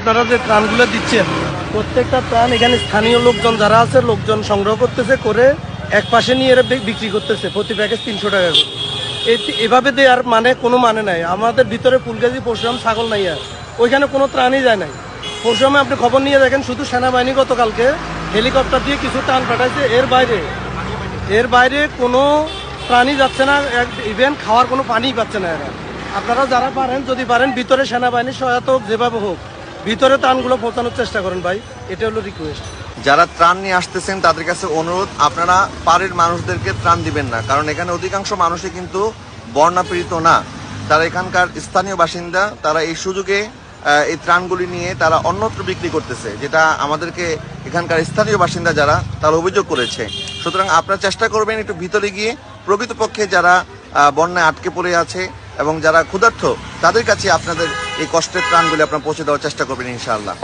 আপনারা যে ত্রাণগুলো দিচ্ছেন প্রত্যেকটা ত্রাণ এখানে স্থানীয় লোকজন যারা আছে, লোকজন সংগ্রহ করতেছে, করে এক পাশে নিয়ে এরা বিক্রি করতেছে, প্রতি প্যাকেজ তিনশো টাকা করে। এভাবে দেওয়ার মানে কোনো মানে নাই। আমাদের ভিতরে ফুলগাজি, পরশুরাম ছাগল নাই আর। ওইখানে কোনো ত্রাণই যায় নাই। পরশুরামে আপনি খবর নিয়ে দেখেন, শুধু সেনাবাহিনী গতকালকে হেলিকপ্টার দিয়ে কিছু ত্রাণ পাঠাইছে। এর বাইরে এর বাইরে কোনো প্রাণী যাচ্ছে না। ইভেন খাওয়ার কোনো পানিই পাচ্ছে না এরা। আপনারা যারা পারেন, যদি পারেন, ভিতরে সেনাবাহিনীর সহায়তা হোক, যেভাবে হোক। ভিতরে ত্রাণগুলো পৌঁছানোর চেষ্টা করেন ভাই, এটা হলো রিকোয়েস্ট যারা ত্রাণ নিয়ে আসতেছেন, তাদের কাছে অনুরোধ, আপনারা পাড়ের মানুষদেরকে ত্রাণ দিবেন না, কারণ এখানে অধিকাংশ মানুষই কিন্তু বর্ণাপীড়িত না। তারা এখানকার স্থানীয় বাসিন্দা, তারা এই সুযোগে এই ত্রাণগুলি নিয়ে তারা অন্যত্র বিক্রি করতেছে, যেটা আমাদেরকে এখানকার স্থানীয় বাসিন্দা যারা, তারা অভিযোগ করেছে। সুতরাং আপনারা চেষ্টা করবেন একটু ভিতরে গিয়ে, প্রকৃতপক্ষে যারা বন্যায় আটকে পড়ে আছে এবং যারা ক্ষুধার্থ, তাদের কাছে আপনাদের এই কষ্টের ত্রাণগুলি আপনারা পৌঁছে দেওয়ার চেষ্টা করবেন ইনশাআল্লাহ।